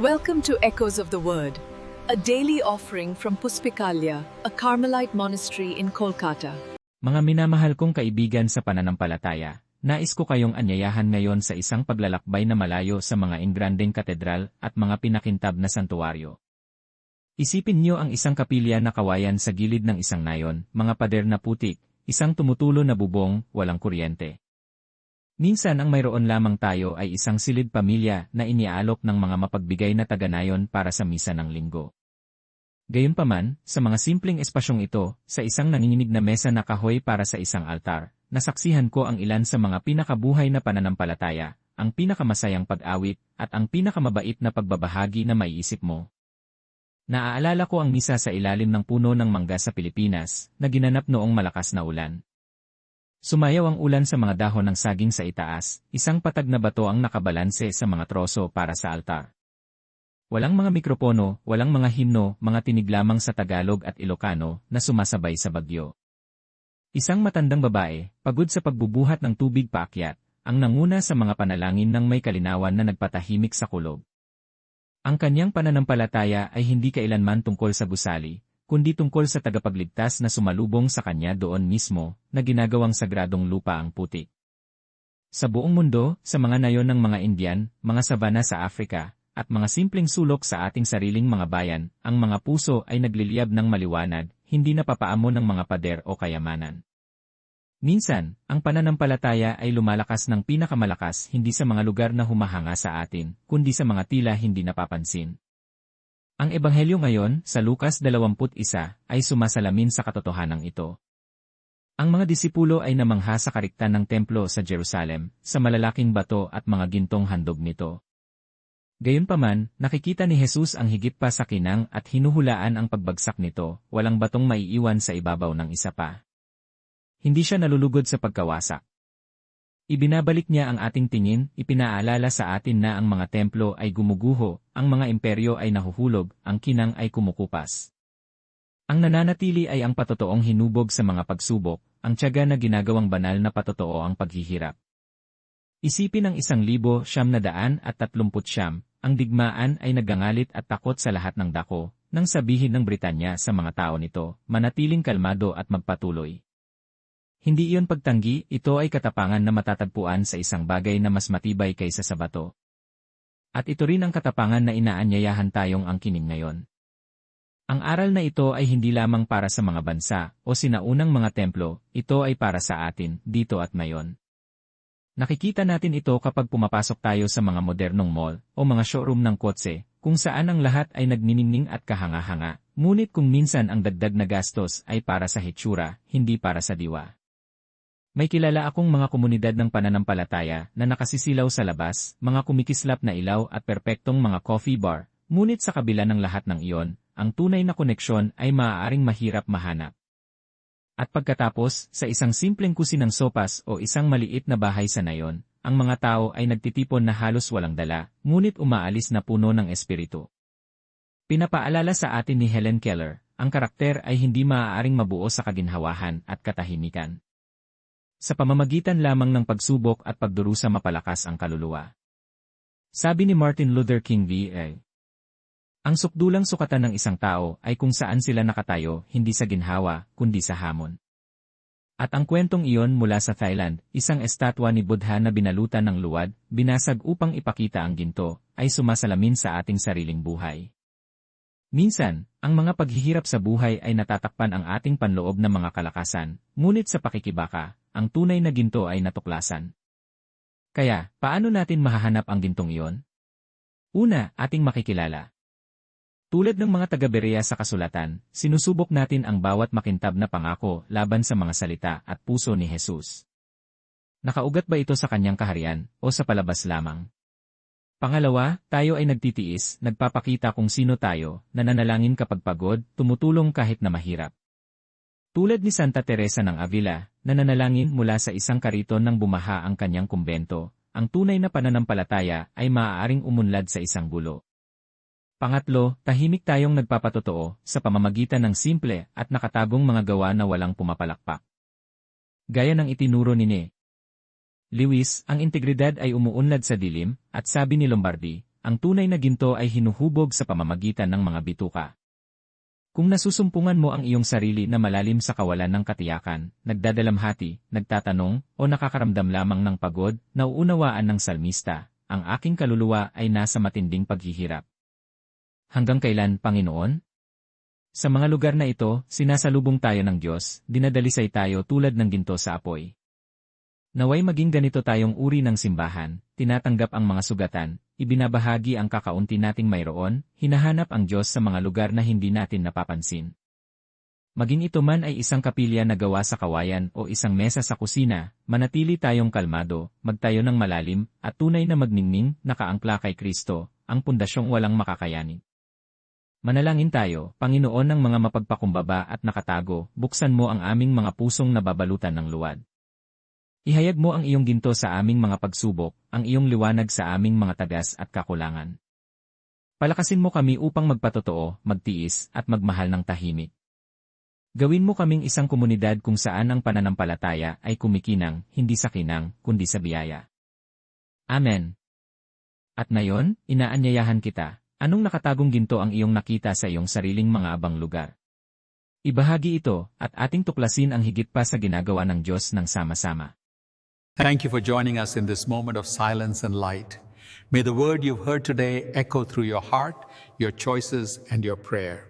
Welcome to Echoes of the Word, a daily offering from Puspikalya, a Carmelite monastery in Kolkata. Mga minamahal kong kaibigan sa pananampalataya, nais ko kayong anyayahan ngayon sa isang paglalakbay na malayo sa mga ingrandeng katedral at mga pinakintab na santuaryo. Isipin niyo ang isang kapilya na kawayan sa gilid ng isang nayon, mga pader na putik, isang tumutulo na bubong, walang kuryente. Minsan ang mayroon lamang tayo ay isang silid pamilya na iniaalok ng mga mapagbigay na taganayon para sa misa ng linggo. Gayunpaman, sa mga simpleng espasyong ito, sa isang nanginginig na mesa na kahoy para sa isang altar, nasaksihan ko ang ilan sa mga pinakabuhay na pananampalataya, ang pinakamasayang pag-awit, at ang pinakamabait na pagbabahagi na maiisip mo. Naaalala ko ang misa sa ilalim ng puno ng mangga sa Pilipinas, na ginanap noong malakas na ulan. Sumayaw ang ulan sa mga dahon ng saging sa itaas, isang patag na bato ang nakabalanse sa mga troso para sa altar. Walang mga mikropono, walang mga himno, mga tinig lamang sa Tagalog at Ilocano na sumasabay sa bagyo. Isang matandang babae, pagod sa pagbubuhat ng tubig paakyat, ang nanguna sa mga panalangin ng may kalinawan na nagpatahimik sa kulob. Ang kanyang pananampalataya ay hindi kailanman tungkol sa gusali, kundi tungkol sa tagapagligtas na sumalubong sa kanya doon mismo, na ginagawang sagradong lupa ang putik. Sa buong mundo, sa mga nayon ng mga Indian, mga sabana sa Afrika, at mga simpleng sulok sa ating sariling mga bayan, ang mga puso ay nagliliyab ng maliwanag, hindi napapaamo ng mga pader o kayamanan. Minsan, ang pananampalataya ay lumalakas ng pinakamalakas hindi sa mga lugar na humahanga sa atin, kundi sa mga tila hindi napapansin. Ang ebanghelyo ngayon, sa Lukas 21, ay sumasalamin sa katotohanan ito. Ang mga disipulo ay namangha sa kariktan ng templo sa Jerusalem, sa malalaking bato at mga gintong handog nito. Gayunpaman, nakikita ni Jesus ang higit pa sa kinang at hinuhulaan ang pagbagsak nito, walang batong maiiwan sa ibabaw ng isa pa. Hindi siya nalulugod sa pagkawasak. Ibinabalik niya ang ating tingin, ipinaalala sa atin na ang mga templo ay gumuguho, ang mga imperyo ay nahuhulog, ang kinang ay kumukupas. Ang nananatili ay ang patotoong hinubog sa mga pagsubok, ang tiyaga na ginagawang banal na patotoo ang paghihirap. Isipin ang isang libo siyam na daan at tatlumput siyam, ang digmaan ay nagangalit at takot sa lahat ng dako, nang sabihin ng Britanya sa mga tao nito, manatiling kalmado at magpatuloy. Hindi iyon pagtanggi, ito ay katapangan na matatagpuan sa isang bagay na mas matibay kaysa sa bato. At ito rin ang katapangan na inaanyayahan tayong angkinin ngayon. Ang aral na ito ay hindi lamang para sa mga bansa o sinaunang mga templo, ito ay para sa atin, dito at ngayon. Nakikita natin ito kapag pumapasok tayo sa mga modernong mall o mga showroom ng kotse, kung saan ang lahat ay nagniningning at kahanga-hanga, ngunit kung minsan ang dagdag na gastos ay para sa hitsura, hindi para sa diwa. May kilala akong mga komunidad ng pananampalataya na nakasisilaw sa labas, mga kumikislap na ilaw at perpektong mga coffee bar, ngunit sa kabila ng lahat ng iyon, ang tunay na koneksyon ay maaaring mahirap mahanap. At pagkatapos, sa isang simpleng kusinang sopas o isang maliit na bahay sa nayon, ang mga tao ay nagtitipon na halos walang dala, ngunit umaalis na puno ng espiritu. Pinapaalala sa atin ni Helen Keller, ang karakter ay hindi maaaring mabuo sa kaginhawahan at katahimikan. Sa pamamagitan lamang ng pagsubok at pagdurusa mapalakas ang kaluluwa. Sabi ni Martin Luther King V.A. Ang sukdulang sukatan ng isang tao ay kung saan sila nakatayo, hindi sa ginhawa, kundi sa hamon. At ang kwentong iyon mula sa Thailand, isang estatwa ni Buddha na binalutan ng luwad, binasag upang ipakita ang ginto, ay sumasalamin sa ating sariling buhay. Minsan, ang mga paghihirap sa buhay ay natatakpan ang ating panloob ng mga kalakasan, ngunit sa pakikibaka, ang tunay na ginto ay natuklasan. Kaya, paano natin mahahanap ang gintong iyon? Una, ating makikilala. Tulad ng mga taga-Berea sa kasulatan, sinusubok natin ang bawat makintab na pangako laban sa mga salita at puso ni Jesus. Nakaugat ba ito sa kanyang kaharian o sa palabas lamang? Pangalawa, tayo ay nagtitiis, nagpapakita kung sino tayo, nananalangin kapag pagod, tumutulong kahit na mahirap. Tulad ni Santa Teresa ng Avila, nananalangin mula sa isang kariton ng bumaha ang kanyang kumbento, ang tunay na pananampalataya ay maaaring umunlad sa isang gulo. Pangatlo, tahimik tayong nagpapatotoo sa pamamagitan ng simple at nakatagong mga gawa na walang pumapalakpak. Gaya ng itinuro ni Ne. Lewis, ang integridad ay umuunlad sa dilim, at sabi ni Lombardi, ang tunay na ginto ay hinuhubog sa pamamagitan ng mga bituka. Kung nasusumpungan mo ang iyong sarili na malalim sa kawalan ng katiyakan, nagdadalamhati, nagtatanong, o nakakaramdam lamang ng pagod, nauunawaan ng salmista, ang aking kaluluwa ay nasa matinding paghihirap. Hanggang kailan, Panginoon? Sa mga lugar na ito, sinasalubong tayo ng Diyos, dinadalisay tayo tulad ng ginto sa apoy. Naway maging ganito tayong uri ng simbahan, tinatanggap ang mga sugatan, ibinabahagi ang kakaunti nating mayroon, hinahanap ang Diyos sa mga lugar na hindi natin napapansin. Maging ito man ay isang kapilya na gawa sa kawayan o isang mesa sa kusina, manatili tayong kalmado, magtayo ng malalim, at tunay na magningning, nakaangkla kay Kristo, ang pundasyong walang makakayanin. Manalangin tayo, Panginoon ng mga mapagpakumbaba at nakatago, buksan mo ang aming mga pusong nababalutan ng luwad. Ihayag mo ang iyong ginto sa aming mga pagsubok, ang iyong liwanag sa aming mga tagas at kakulangan. Palakasin mo kami upang magpatotoo, magtiis, at magmahal ng tahimik. Gawin mo kaming isang komunidad kung saan ang pananampalataya ay kumikinang, hindi sa kinang, kundi sa biyaya. Amen. At ngayon, inaanyayahan kita, anong nakatagong ginto ang iyong nakita sa iyong sariling mga abang lugar? Ibahagi ito, at ating tuklasin ang higit pa sa ginagawa ng Diyos ng sama-sama. Thank you for joining us in this moment of silence and light. May the word you've heard today echo through your heart, your choices, and your prayer.